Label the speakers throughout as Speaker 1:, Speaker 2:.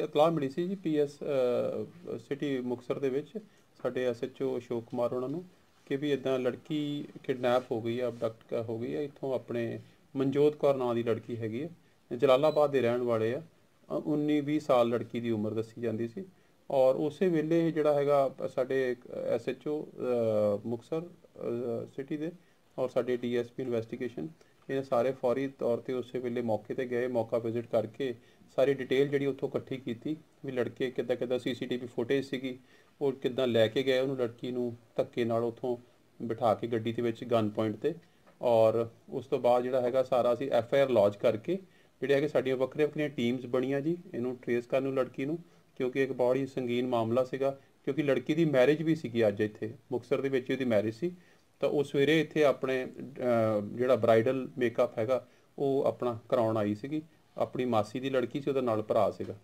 Speaker 1: ਇਤਲਾਹ ਮਿਲੀ ਸੀ ਜੀ ਪੀਐਸ ਸਿਟੀ ਮੁਕਸਰ ਦੇ ਵਿੱਚ, ਸਾਡੇ ਐਸਐਚਓ ਅਸ਼ੋਕ ਕੁਮਾਰ ਉਹਨਾਂ ਨੂੰ, ਕਿ ਵੀ ਇਦਾਂ ਲੜਕੀ ਕਿਡਨੈਪ ਹੋ ਗਈ ਹੈ ਅਬਡਕਟ ਹੋ ਗਈ ਆ, ਇੱਥੋਂ ਆਪਣੇ ਮਨਜੋਤ ਕੌਰ ਨਾਂ ਦੀ ਲੜਕੀ ਹੈਗੀ ਹੈ ਜਲਾਲਾਬਾਦ ਦੇ ਰਹਿਣ ਵਾਲੇ ਆ 19 20 ਸਾਲ ਲੜਕੀ ਦੀ ਉਮਰ ਦੱਸੀ ਜਾਂਦੀ ਸੀ, ਔਰ ਉਸੇ ਵੇਲੇ ਜਿਹੜਾ ਹੈਗਾ ਸਾਡੇ ਐਸਐਚਓ ਮੁਕਸਰ ਸਿਟੀ ਦੇ, ਔਰ ਸਾਡੇ ਡੀਐਸਪੀ ਇਨਵੈਸਟੀਗੇਸ਼ਨ ਇਹ ਸਾਰੇ ਫੌਰੀ ਤੌਰ ਤੇ ਉਸੇ ਵੇਲੇ ਮੌਕੇ ਤੇ ਗਏ, ਮੌਕਾ ਵਿਜ਼ਿਟ ਕਰਕੇ ਸਾਰੀ ਡਿਟੇਲ ਜਿਹੜੀ ਉੱਥੋਂ ਇਕੱਠੀ ਕੀਤੀ ਵੀ ਲੜਕੇ ਕਿੱਦਾਂ ਕਿੱਦਾਂ ਸੀਸੀਟੀਵੀ ਫੁਟੇਜ ਸੀਗੀ, ਉਹ ਕਿੱਦਾਂ ਲੈ ਕੇ ਗਏ ਉਹਨੂੰ ਲੜਕੀ ਨੂੰ ਧੱਕੇ ਨਾਲ ਉੱਥੋਂ ਬਿਠਾ ਕੇ ਗੱਡੀ ਦੇ ਵਿੱਚ ਗਨ ਪੁਆਇੰਟ ਤੇ ਔਰ ਉਸ ਤੋਂ ਬਾਅਦ ਜਿਹੜਾ ਹੈਗਾ ਸਾਰਾ ਅਸੀਂ ਐਫ ਆਈ ਆਰ ਲੌਂਚ ਕਰਕੇ ਜਿਹੜੇ ਹੈਗੇ ਸਾਡੀਆਂ ਵੱਖਰੀਆਂ ਵੱਖਰੀਆਂ ਟੀਮਸ ਬਣੀਆਂ ਜੀ, ਇਹਨੂੰ ਟ੍ਰੇਸ ਕਰਨ ਨੂੰ ਲੜਕੀ ਨੂੰ ਕਿਉਂਕਿ ਇੱਕ ਬਹੁਤ ਹੀ ਸੰਗੀਨ ਮਾਮਲਾ ਸੀਗਾ ਕਿਉਂਕਿ ਲੜਕੀ ਦੀ ਮੈਰਿਜ ਵੀ ਸੀਗੀ ਅੱਜ ਇੱਥੇ ਮੁਕਸਰ ਦੇ ਵਿੱਚ ਉਹਦੀ ਮੈਰਿਜ ਸੀ ਤਾਂ ਉਹ ਸਵੇਰੇ ਇੱਥੇ ਆਪਣੇ ਜਿਹੜਾ ਬ੍ਰਾਈਡਲ ਮੇਕਅਪ ਹੈਗਾ, ਉਹ ਆਪਣਾ ਕਰਾਉਣ ਆਈ ਸੀਗੀ। ਆਪਣੀ ਮਾਸੀ ਦੀ ਲੜਕੀ ਸੀ, ਉਹਦਾ ਨਾਲ ਭਰਾ ਸੀਗਾ।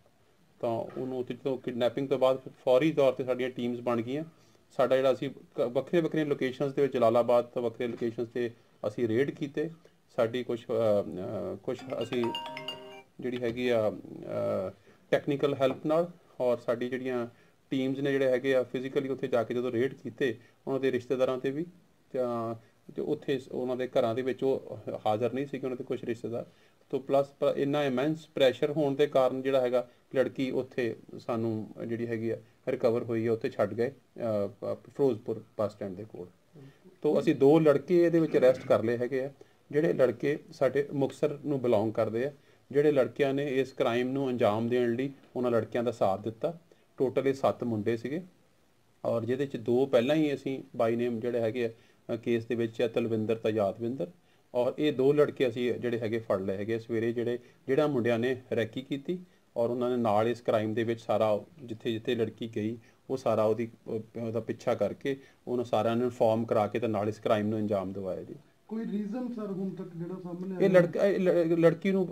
Speaker 1: ਤਾਂ ਉਹਨੂੰ ਉੱਥੇ ਜਦੋਂ ਕਿਡਨੈਪਿੰਗ ਤੋਂ ਬਾਅਦ ਫੌਰੀ ਤੌਰ ਤੇ ਸਾਡੀਆਂ ਟੀਮਸ ਬਣ ਗਈਆਂ। ਸਾਡਾ ਜਿਹੜਾ ਅਸੀਂ ਵੱਖਰੇ ਵੱਖਰੇ ਲੋਕੇਸ਼ਨਸ ਦੇ ਵਿੱਚ ਜਲਾਲਾਬਾਦ ਤੋਂ ਵੱਖਰੇ ਲੋਕੇਸ਼ਨਸ ਤੇ ਅਸੀਂ ਰੇਡ ਕੀਤੇ। ਸਾਡੀ ਕੁਝ ਕੁਝ ਅਸੀਂ ਜਿਹੜੀ ਹੈਗੀ ਆ ਟੈਕਨੀਕਲ ਹੈਲਪ ਨਾਲ ਔਰ ਸਾਡੀ ਜਿਹੜੀਆਂ ਟੀਮਸ ਨੇ ਜਿਹੜੇ ਹੈਗੇ ਆ ਫਿਜ਼ੀਕਲੀ ਉੱਥੇ ਜਾ ਕੇ ਜਦੋਂ ਰੇਡ ਕੀਤੇ, ਉਹਨਾਂ ਦੇ ਰਿਸ਼ਤੇਦਾਰਾਂ ਤੇ ਵੀ। ਤਾਂ ਉੱਥੇ ਉਹਨਾਂ ਦੇ ਘਰਾਂ ਦੇ ਵਿੱਚ ਉਹ ਹਾਜ਼ਰ ਨਹੀਂ ਸੀਗੇ, ਉਹਨਾਂ ਦੇ ਕੁਝ ਰਿਸ਼ਤੇਦਾਰ। ਤੋਂ ਪਲੱਸ ਇੰਨਾ ਇਮੈਂਸ ਪ੍ਰੈਸ਼ਰ ਹੋਣ ਦੇ ਕਾਰਨ ਜਿਹੜਾ ਹੈਗਾ, ਲੜਕੀ ਉੱਥੇ ਸਾਨੂੰ ਜਿਹੜੀ ਹੈਗੀ ਆ ਰਿਕਵਰ ਹੋਈ ਹੈ ਉੱਥੇ ਛੱਡ ਗਏ ਫਿਰੋਜ਼ਪੁਰ ਬੱਸ ਸਟੈਂਡ ਦੇ ਕੋਲ। ਤੋਂ ਅਸੀਂ ਦੋ ਲੜਕੇ ਇਹਦੇ ਵਿੱਚ ਅਰੈਸਟ ਕਰ ਲਏ ਹੈਗੇ ਆ, ਜਿਹੜੇ ਲੜਕੇ ਸਾਡੇ ਮੁਕਸਰ ਨੂੰ ਬਿਲੋਂਗ ਕਰਦੇ ਆ, ਜਿਹੜੇ ਲੜਕਿਆਂ ਨੇ ਇਸ ਕ੍ਰਾਈਮ ਨੂੰ ਅੰਜਾਮ ਦੇਣ ਲਈ ਉਹਨਾਂ ਲੜਕਿਆਂ ਦਾ ਸਾਥ ਦਿੱਤਾ। ਟੋਟਲ ਇਹ 7 ਮੁੰਡੇ ਸੀਗੇ। ਔਰ ਜਿਹਦੇ ਚ ਦੋ ਪਹਿਲਾਂ ਹੀ ਅਸੀਂ ਬਾਈ ਨੇਮ ਜਿਹੜੇ ਹੈਗੇ ਆ ਕੇਸ ਦੇ ਵਿੱਚ ਆ ਤਲਵਿੰਦਰ ਤੇ ਯਾਦਵਿੰਦਰ ਔਰ ਇਹ ਦੋ ਲੜਕੇ ਅਸੀਂ ਜਿਹੜੇ ਹੈਗੇ ਫੜ ਲਏ ਹੈਗੇ ਸਵੇਰੇ ਜਿਹੜੇ ਜਿਹੜਾ ਮੁੰਡਿਆਂ ਨੇ ਰੈਕੀ ਕੀਤੀ ਔਰ ਉਹਨਾਂ ਨੇ ਨਾਲ ਇਸ ਕ੍ਰਾਈਮ ਦੇ ਵਿੱਚ ਸਾਰਾ ਜਿੱਥੇ ਜਿੱਥੇ ਲੜਕੀ ਗਈ ਉਹ ਸਾਰਾ ਉਹਦੀ ਉਹਦਾ ਪਿੱਛਾ ਕਰਕੇ ਉਹਨਾਂ ਸਾਰਿਆਂ ਨੂੰ ਇਨਫੋਰਮ ਕਰਾ ਕੇ ਤੇ ਨਾਲ ਇਸ ਕ੍ਰਾਈਮ ਨੂੰ ਅੰਜਾਮ ਦਿਵਾਇਆ ਜੀ।
Speaker 2: ਕੋਈ ਰੀਜ਼ਨ ਸਰ ਹੁਣ ਤੱਕ ਜਿਹੜਾ ਸਾਹਮਣੇ
Speaker 1: ਇਹ ਲੜਕਾ ਇਹ ਲੜ- ਲੜਕੀ ਨੂੰ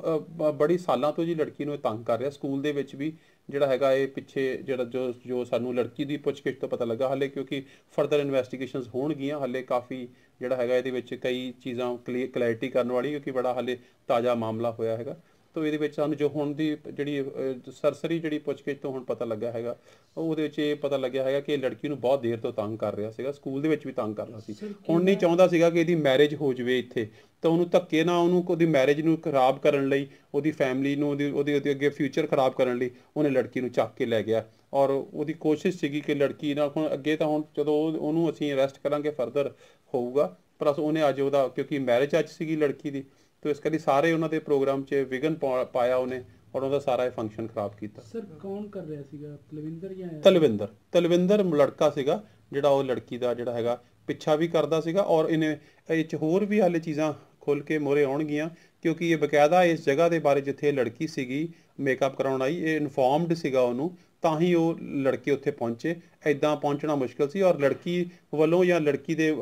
Speaker 1: ਬੜੀ ਸਾਲਾਂ ਤੋਂ ਜੀ ਲੜਕੀ ਨੂੰ ਤੰਗ ਕਰ ਰਿਹਾ। ਸਕੂਲ ਦੇ ਵਿੱਚ ਵੀ ਜਿਹੜਾ ਹੈਗਾ ਇਹ ਪਿੱਛੇ ਜਿਹੜਾ ਜੋ ਜੋ ਸਾਨੂੰ ਲੜਕੀ ਦੀ ਪੁੱਛਗਿੱਛ ਤੋਂ ਪਤਾ ਲੱਗਾ, ਹਾਲੇ ਕਿਉਂਕਿ ਫਰਦਰ ਇਨਵੈਸਟੀਗੇਸ਼ਨਸ ਹੋਣਗੀਆਂ, ਹਾਲੇ ਕਾਫੀ ਜਿਹੜਾ ਹੈਗਾ ਇਹਦੇ ਵਿੱਚ ਕਈ ਚੀਜ਼ਾਂ ਕਲੈਰਿਟੀ ਕਰਨ ਵਾਲੀ, ਕਿਉਂਕਿ ਬੜਾ ਹਾਲੇ ਤਾਜ਼ਾ ਮਾਮਲਾ ਹੋਇਆ ਹੈਗਾ। ਤੋਂ ਇਹਦੇ ਵਿੱਚ ਸਾਨੂੰ ਜੋ ਹੁਣ ਦੀ ਜਿਹੜੀ ਸਰਸਰੀ ਜਿਹੜੀ ਪੁੱਛਗਿੱਛ ਤੋਂ ਹੁਣ ਪਤਾ ਲੱਗਾ ਹੈਗਾ ਉਹਦੇ ਵਿੱਚ ਇਹ ਪਤਾ ਲੱਗਿਆ ਹੈਗਾ ਕਿ ਇਹ ਲੜਕੀ ਨੂੰ ਬਹੁਤ ਦੇਰ ਤੋਂ ਤੰਗ ਕਰ ਰਿਹਾ ਸੀਗਾ ਸਕੂਲ ਦੇ ਵਿੱਚ ਵੀ ਤੰਗ ਕਰਦਾ ਸੀ। ਹੁਣ ਨਹੀਂ ਚਾਹੁੰਦਾ ਸੀਗਾ ਕਿ ਇਹਦੀ ਮੈਰਿਜ ਹੋ ਜਵੇ ਇੱਥੇ ਤਾਂ ਉਹਨੂੰ ਧੱਕੇ ਨਾਲ ਉਹਨੂੰ ਉਹਦੀ ਮੈਰਿਜ ਨੂੰ ਖਰਾਬ ਕਰਨ ਲਈ ਉਹਦੀ ਫੈਮਿਲੀ ਨੂੰ ਉਹਦੀ ਉਹਦੇ ਉਹਦੇ ਅੱਗੇ ਫਿਊਚਰ ਖਰਾਬ ਕਰਨ ਲਈ ਉਹਨੇ ਲੜਕੀ ਨੂੰ ਚੱਕ ਕੇ ਲੈ ਗਿਆ। ਔਰ ਉਹਦੀ ਕੋਸ਼ਿਸ਼ ਸੀਗੀ ਕਿ ਲੜਕੀ ਨਾਲ ਹੁਣ ਅੱਗੇ ਤਾਂ ਹੁਣ ਜਦੋਂ ਉਹ- ਉਹਨੂੰ ਅਸੀਂ ਅਰੈਸਟ ਕਰਾਂਗੇ ਫਰਦਰ ਹੋਊਗਾ ਪਲੱਸ ਉਹਨੇ ਅੱਜ ਉਹਦਾ ਕਿਉਂਕਿ ਮੈਰਿਜ ਅੱਜ ਸੀਗੀ ਲੜਕੀ ਦੀ ਤੇ ਇਸ ਕਰਕੇ ਸਾਰੇ ਉਹਨਾਂ ਦੇ ਪ੍ਰੋਗਰਾਮ 'ਚ ਵਿਗਨ ਪਾਇਆ ਉਹਨੇ ਔਰ ਉਹਦਾ ਸਾਰਾ ਇਹ ਫੰਕਸ਼ਨ ਖਰਾਬ ਕੀਤਾ।
Speaker 3: ਸਰ ਕੌਣ ਕਰ ਰਿਹਾ ਸੀਗਾ? ਤਲਵਿੰਦਰ ਜਾਂ
Speaker 1: ਤਲਵਿੰਦਰ। ਤਲਵਿੰਦਰ ਲੜਕਾ ਸੀਗਾ ਜਿਹੜਾ ਉਹ ਲੜਕੀ ਦਾ ਜਿਹੜਾ ਹੈਗਾ ਪਿੱਛਾ ਵੀ ਕਰਦਾ ਸੀਗਾ ਔਰ ਇਹਨੇ ਇਹ ਚ ਹੋਰ ਵੀ ਹਾਲੇ ਚੀਜ਼ਾਂ ਖੁੱਲ ਕੇ ਮੋਰੇ ਆਉਣਗੀਆਂ ਕਿਉਂਕਿ ਇਹ ਬਕਾਇਦਾ ਇਸ ਜਗ੍ਹਾ ਦੇ ਬਾਰੇ ਜਿੱਥੇ ਇਹ ਲੜਕੀ ਸੀਗੀ ਮੇਕਅਪ ਕਰਾਉਣ ਆਈ ਇਹ ਇਨਫੋਰਮਡ ਸੀਗਾ ਉਹਨੂੰ ਤਾਂ ਹੀ ਉਹ ਲੜਕੇ ਉੱਥੇ ਪਹੁੰਚੇ। ਐਦਾਂ ਪਹੁੰਚਣਾ ਮੁਸ਼ਕਲ ਸੀ ਔਰ ਲੜਕੀ ਵੱਲੋਂ ਜਾਂ ਲੜਕੀ ਦੇ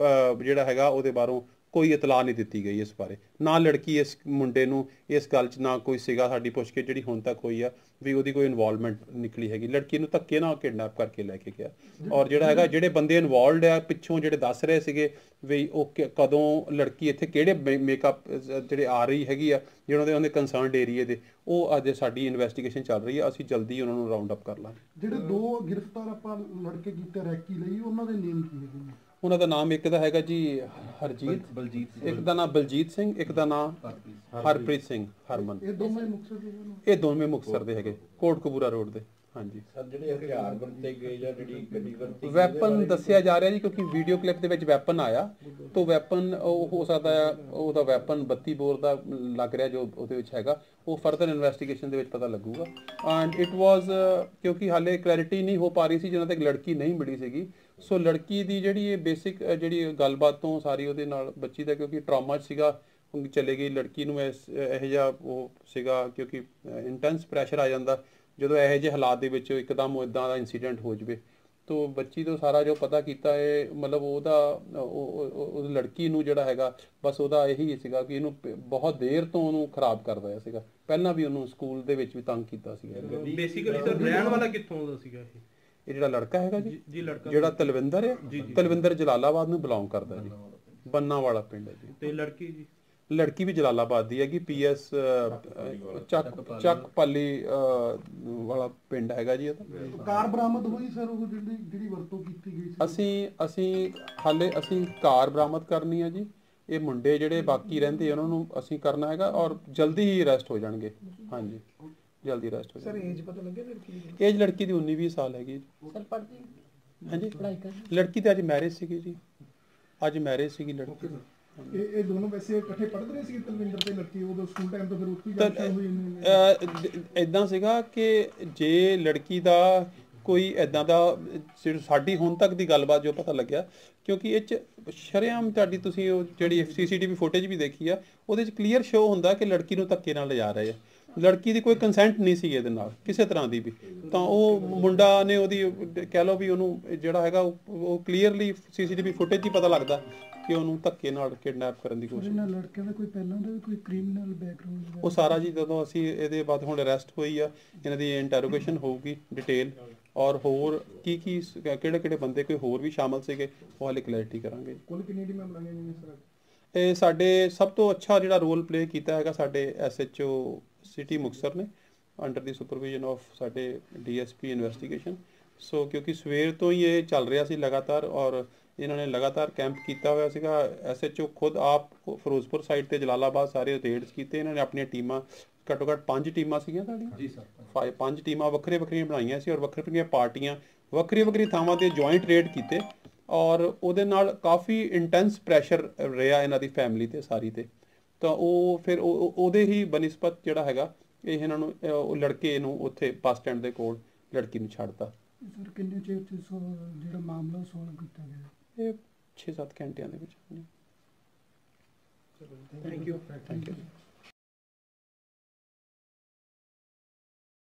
Speaker 1: ਜਿਹੜਾ ਹੈਗਾ ਉਹਦੇ ਬਾਰੇ ਕੋਈ ਇਤਲਾਹ ਨਹੀਂ ਦਿੱਤੀ ਗਈ ਇਸ ਬਾਰੇ। ਨਾ ਲੜਕੀ ਇਸ ਮੁੰਡੇ ਨੂੰ ਇਸ ਗੱਲ 'ਚ ਨਾ ਕੋਈ ਸੀਗਾ ਸਾਡੀ ਪੁੱਛ ਕੇ ਜਿਹੜੀ ਹੁਣ ਤੱਕ ਹੋਈ ਆ ਵੀ ਉਹਦੀ ਕੋਈ ਇਨਵੋਲਵਮੈਂਟ ਨਿਕਲੀ ਹੈਗੀ। ਲੜਕੀ ਨੂੰ ਧੱਕੇ ਨਾਲ ਕਿਡਨੈਪ ਕਰਕੇ ਲੈ ਕੇ ਗਿਆ। ਔਰ ਜਿਹੜਾ ਹੈਗਾ, ਜਿਹੜੇ ਬੰਦੇ ਇਨਵੋਲਵਡ ਆ, ਪਿੱਛੋਂ ਜਿਹੜੇ ਦੱਸ ਰਹੇ ਸੀਗੇ ਵੀ ਉਹ ਕਦੋਂ ਲੜਕੀ ਇੱਥੇ ਕਿਹੜੇ ਮੇਕਅਪ ਜਿਹੜੇ ਆ ਰਹੀ ਹੈਗੀ ਆ, ਜਿਹਨਾਂ ਦੇ ਉਹਦੇ ਕੰਸਰਨਡ ਏਰੀਏ ਦੇ, ਉਹ ਅੱਜ ਸਾਡੀ ਇਨਵੈਸਟੀਗੇਸ਼ਨ ਚੱਲ ਰਹੀ ਆ। ਅਸੀਂ ਜਲਦੀ ਉਹਨਾਂ ਨੂੰ ਰਾਉਂਡ ਅਪ ਕਰ ਲਾਂਗੇ।
Speaker 2: ਜਿਹੜੇ ਦੋ ਗ੍ਰਿਫਤਾਰ ਆਪਾਂ ਲੜਕੇ ਕੀਤੇ, ਰੈਕੀ ਲਈ, ਉਹਨਾਂ ਦੇ ਨੇਮ ਕੀ ਹੈਗੇ
Speaker 1: ਉਹਨਾਂ ਦਾ ਨਾਮ ਇੱਕ ਦਾ ਹੈਗਾ ਜੀ ਹਰਜੀਤ
Speaker 4: ਬਲਜੀਤ
Speaker 1: ਇੱਕ ਦਾ ਨਾਮ ਬਲਜੀਤ ਸਿੰਘ ਇੱਕ ਦਾ ਨਾਮ ਹਰਪ੍ਰੀਤ। ਸਿੰਘ ਹਰਮਨ।
Speaker 2: ਇਹ ਦੋਵੇਂ ਮੁਕਤਸਰ ਦੇ
Speaker 1: ਇਹ ਦੋਵੇਂ ਮੁਕਤਸਰ ਦੇ ਹੈਗੇ ਕੋਟਕਪੂਰਾ ਰੋਡ ਦੇ ਹਾਂਜੀ।
Speaker 4: ਸਰ ਜਿਹੜੇ ਹਥਿਆਰ ਵਰਤੇ ਗਏ ਜਾਂ ਜਿਹੜੀ ਗੱਡੀ ਵਰਤੀ
Speaker 1: ਵੈਪਨ ਦੱਸਿਆ ਜਾ ਰਿਹਾ ਜੀ ਕਿਉਂਕਿ ਵੀਡੀਓ ਕਲਿੱਪ ਦੇ ਵਿੱਚ ਵੈਪਨ ਆਇਆ ਤੋਂ ਵੈਪਨ ਉਹ ਹੋ ਸਕਦਾ ਹੈ ਉਹਦਾ ਵੈਪਨ 32 ਬੋਰ ਦਾ ਲੱਗ ਰਿਹਾ ਜੋ ਉਹਦੇ ਵਿੱਚ ਹੈਗਾ ਉਹ ਫਰਦਰ ਇਨਵੈਸਟੀਗੇਸ਼ਨ ਦੇ ਵਿੱਚ ਪਤਾ ਲੱਗੂਗਾ। ਐਂਡ ਇਟ ਵਾਸ ਕਿਉਂਕਿ ਹਾਲੇ ਕਲੈਰਿਟੀ ਨਹੀਂ ਹੋ ਪਾ ਰਹੀ ਸੀ ਜਿਹਨਾਂ ਤੱਕ ਲੜਕੀ ਨਹੀਂ ਮਿਲੀ ਸੀਗੀ ਸੋ ਲੜਕੀ ਦੀ ਜਿਹੜੀ ਇਹ ਬੇਸਿਕ ਜਿਹੜੀ ਗੱਲਬਾਤ ਤੋਂ ਸਾਰੀ ਉਹਦੇ ਨਾਲ ਬੱਚੀ ਦਾ ਕਿਉਂਕਿ ਟਰਾਮਾ ਸੀਗਾ ਕਿਉਂਕਿ ਚਲੇ ਗਈ ਲੜਕੀ ਨੂੰ ਇਹ ਜਿਹਾ ਉਹ ਸੀਗਾ ਕਿਉਂਕਿ ਇੰਟੈਂਸ ਪ੍ਰੈਸ਼ਰ ਆ ਜਾਂਦਾ, ਜਦੋਂ ਇਹੋ ਜਿਹੇ ਹਾਲਾਤ ਦੇ ਵਿੱਚ ਇੱਕਦਮ ਉਹ ਇਦਾਂ ਦਾ ਇਨਸੀਡੈਂਟ ਹੋ ਜਵੇ। ਤੋ ਬੱਚੀ ਤੋਂ ਸਾਰਾ ਜੋ ਪਤਾ ਕੀਤਾ ਹੈ ਮਤਲਬ ਉਹਦਾ ਉਹ- ਲੜਕੀ ਨੂੰ ਜਿਹੜਾ ਹੈਗਾ, ਬਸ ਉਹਦਾ ਇਹੀ ਸੀਗਾ ਕਿ ਇਹਨੂੰ ਬਹੁਤ ਦੇਰ ਤੋਂ ਉਹਨੂੰ ਖਰਾਬ ਕਰਦਾ ਰਿਹਾ ਸੀਗਾ। ਪਹਿਲਾਂ ਵੀ ਉਹਨੂੰ ਸਕੂਲ ਦੇ ਵਿੱਚ ਵੀ ਤੰਗ ਕੀਤਾ ਸੀਗਾ।
Speaker 5: ਬੇਸਿਕਲੀ ਸਰ ਰਹਿਣ ਵਾਲਾ ਕਿੱਥੋਂ ਦਾ ਸੀਗਾ ਇਹ?
Speaker 1: ਇਹ ਜਿਹੜਾ ਲੜਕਾ ਹੈਗਾ ਜੀ
Speaker 5: ਜੀ- ਲੜਕਾ
Speaker 1: ਜਿਹੜਾ ਤਲਵਿੰਦਰ ਹੈ ਤਲਵਿੰਦਰ ਜਲਾਲਾਬਾਦ ਨੂੰ ਬਿਲੋਂਗ ਕਰਦਾ ਜੀ। ਬੰਨਾ ਵਾਲਾ ਪਿੰਡ ਹੈ ਜੀ।
Speaker 5: ਤੇ ਲੜਕੀ ਜੀ?
Speaker 1: ਲੜਕੀ ਵੀ ਜਲਾਲਾਬਾਦ ਦੀ ਹੈਗੀ ਪੀਐਸ ਚੱਕ ਚੱਕ ਪਾਲੀ ਵਾਲਾ ਪਿੰਡ ਹੈਗਾ ਜੀ ਇਹਦਾ।
Speaker 2: ਕਾਰ ਬਰਾਮਦ ਹੋਈ ਸਰ ਉਹ ਜਿਹੜੀ ਜਿਹੜੀ ਵਰਤੋਂ ਕੀਤੀ ਗਈ ਸੀ?
Speaker 1: ਅਸੀਂ ਅਸੀਂ ਹਾਲੇ ਅਸੀਂ ਕਾਰ ਬਰਾਮਦ ਕਰਨੀ ਹੈ ਜੀ। ਇਹ ਮੁੰਡੇ ਜਿਹੜੇ ਬਾਕੀ ਰਹਿੰਦੇ ਉਹਨਾਂ ਨੂੰ ਅਸੀਂ ਕਰਨਾ ਹੈਗਾ ਔਰ ਜਲਦੀ ਹੀ ਅਰੈਸਟ ਹੋ ਜਾਣਗੇ। ਹਾਂਜੀ। ਜਲਦੀ ਅਰੈਸਟ ਹੋ ਜਾਣਗੇ
Speaker 2: ਏਜ ਪਤਾ ਲੱਗਿਆ ਲੜਕੀ ਦੀ
Speaker 1: ਏਜ ਲੜਕੀ ਦੀ 19 20 ਸਾਲ ਹੈਗੀ ਜੀ।
Speaker 3: ਸਰ ਪੜ੍ਹਦੀ
Speaker 1: ਹਾਂਜੀ।
Speaker 3: ਪੜ੍ਹਾਈ ਕਰ
Speaker 1: ਲੜਕੀ ਤੇ ਅੱਜ ਮੈਰਿਜ ਸੀਗੀ ਜੀ। ਅੱਜ ਮੈਰਿਜ ਸੀਗੀ ਲੜਕੀ ਦੀ।
Speaker 2: ਇਹ ਇਹ ਦੋਨੋਂ ਵੈਸੇ ਇਕੱਠੇ ਪੜ੍ਹਦੇ ਰਹੇ ਸੀ ਤਲਵਿੰਦਰ ਤੇ ਲੜਕੀ? ਉਦੋਂ ਸਕੂਲ ਟਾਈਮ ਤੋਂ ਫਿਰ ਉੱਥੇ ਹੀ
Speaker 1: ਤਾਂ
Speaker 2: ਗੱਲ ਹੋਈ ਇਹਨੇ
Speaker 1: ਇਦਾਂ ਸੀਗਾ ਕਿ ਜੇ ਲੜਕੀ ਦਾ ਕੋਈ ਐਦਾਂ ਦਾ ਸਾਡੀ ਹੁਣ ਤੱਕ ਦੀ ਗੱਲਬਾਤ ਜੋ ਪਤਾ ਲੱਗਿਆ ਕਿਉਂਕਿ ਇਹ ਚ ਸ਼ਰੇਆਮ ਤੁਹਾਡੀ ਤੁਸੀਂ ਉਹ ਜਿਹੜੀ ਸੀਸੀਟੀਵੀ ਫੁਟੇਜ ਵੀ ਦੇਖੀ ਆ ਉਹਦੇ ਚ ਕਲੀਅਰ ਸ਼ੋ ਹੁੰਦਾ ਕਿ ਲੜਕੀ ਨੂੰ ਧੱਕੇ ਨਾਲ ਲਿਜਾ ਰਹੇ ਆ। ਲੜਕੀ ਦੀ ਕੋਈ ਕੰਸੈਂਟ ਨਹੀਂ ਸੀ ਇਹਦੇ ਨਾਲ ਕਿਸੇ ਤਰ੍ਹਾਂ ਦੀ ਵੀ। ਤਾਂ ਉਹ ਮੁੰਡਾ ਨੇ ਉਹਦੀ ਕਹਿ ਲਓ ਵੀ ਉਹਨੂੰ ਜਿਹੜਾ ਹੈਗਾ ਉਹ- ਕਲੀਅਰਲੀ ਸੀਸੀਟੀਵੀ ਫੁਟੇਜ ਹੀ ਪਤਾ ਲੱਗਦਾ ਕਿ ਉਹਨੂੰ ਧੱਕੇ ਨਾਲ ਕਿਡਨੈਪ ਕਰਨ ਦੀ ਕੋਸ਼ਿਸ਼
Speaker 2: ਇਹਨਾਂ ਲੜਕੇ ਦਾ ਕੋਈ ਪਹਿਲਾਂ ਦਾ ਕੋਈ ਕ੍ਰਿਮੀਨਲ ਬੈਕਗ੍ਰਾਉਂਡ
Speaker 1: ਉਹ ਸਾਰਾ ਜੀ ਜਦੋਂ ਅਸੀਂ ਇਹਦੇ ਬਾਅਦ ਹੁਣ ਅਰੈਸਟ ਹੋਈ ਆ ਇਹਨਾਂ ਦੀ ਇੰਟਰੋਗੇਸ਼ਨ ਹੋਊਗੀ ਡਿਟੇਲ ਔਰ ਹੋਰ ਕੀ ਕੀ ਕਿਹੜੇ ਕਿਹੜੇ ਬੰਦੇ ਕੋਈ ਹੋਰ ਵੀ ਸ਼ਾਮਲ ਸੀਗੇ ਉਹ ਹਾਲੇ ਕਲੈਰਿਟੀ ਕਰਾਂਗੇ।
Speaker 2: ਕੁੱਲ ਕਿੰਨੀ ਟੀ ਮੈਮ ਲਾਂਗੇ ਜੀ ਸਰ
Speaker 1: ਇਹ ਸਾਡੇ ਸਭ ਤੋਂ ਅੱਛਾ ਜਿਹੜਾ ਰੋਲ ਪਲੇ ਕੀਤਾ ਹੈਗਾ ਸਾਡੇ ਐਸਐਚਓ ਸਿਟੀ ਮੁਕਤਸਰ ਨੇ ਅੰਡਰ ਦੀ ਸੁਪਰਵਿਜ਼ਨ ਆਫ ਸਾਡੇ ਡੀਐਸਪੀ ਇਨਵੈਸਟੀਗੇਸ਼ਨ ਸੋ ਕਿਉਂਕਿ ਸਵੇਰ ਤੋਂ ਹੀ ਇਹ ਚੱਲ ਰਿਹਾ ਸੀ ਲਗਾਤਾਰ ਔਰ ਇਹਨਾਂ ਨੇ ਲਗਾਤਾਰ ਕੈਂਪ ਕੀਤਾ ਹੋਇਆ ਸੀਗਾ। ਐਸਐਚਓ ਖੁਦ ਆਪ ਫਿਰੋਜ਼ਪੁਰ ਸਾਈਡ ਤੇ ਜਲਾਲਾਬਾਦ ਸਾਰੇ ਰੇਡਸ ਕੀਤੇ। ਇਹਨਾਂ ਨੇ ਆਪਣੀਆਂ ਟੀਮਾਂ ਘੱਟੋ ਘੱਟ ਪੰਜ ਟੀਮਾਂ ਸੀਗੀਆਂ ਤੁਹਾਡੀਆਂ ਜੀ ਸਰ ਪੰਜ। ਟੀਮਾਂ ਵੱਖਰੇ ਵੱਖਰੀਆਂ ਬਣਾਈਆਂ ਸੀ ਔਰ ਵੱਖਰੇ ਵੱਖਰੀਆਂ ਪਾਰਟੀਆਂ ਵੱਖਰੀ ਵੱਖਰੀ ਥਾਵਾਂ ਤੇ ਜੁਆਇੰਟ ਰੇਡ ਕੀਤੇ ਔਰ ਉਹਦੇ ਨਾਲ ਕਾਫੀ ਇੰਟੈਂਸ ਪ੍ਰੈਸ਼ਰ ਰਿਹਾ ਇਹਨਾਂ ਦੀ ਫੈਮਿਲੀ ਤੇ ਸਾਰੀ ਤੇ। ਤਾਂ ਉਹ ਫਿਰ ਉਹ- ਉਹ- ਉਹਦੇ ਹੀ ਬਨਿਸਬਤ ਜਿਹੜਾ ਹੈਗਾ ਇਹ ਇਹਨਾਂ ਨੂੰ ਉਹ ਲੜਕੇ ਨੂੰ ਉੱਥੇ ਬੱਸ ਸਟੈਂਡ ਦੇ ਕੋਲ ਲੜਕੀ ਨੂੰ ਛੱਡਤਾ।
Speaker 2: ਸਰ ਕਿੰਨੇ ਚਿਰ ਚ ਸੋ ਜਿਹੜਾ ਮਾਮਲਾ ਸੋਲਵ ਕੀਤਾ ਗਿਆ?
Speaker 1: ਇਹ 6-7 ਘੰਟਿਆਂ ਦੇ ਵਿੱਚ।
Speaker 2: Thank you
Speaker 1: thank you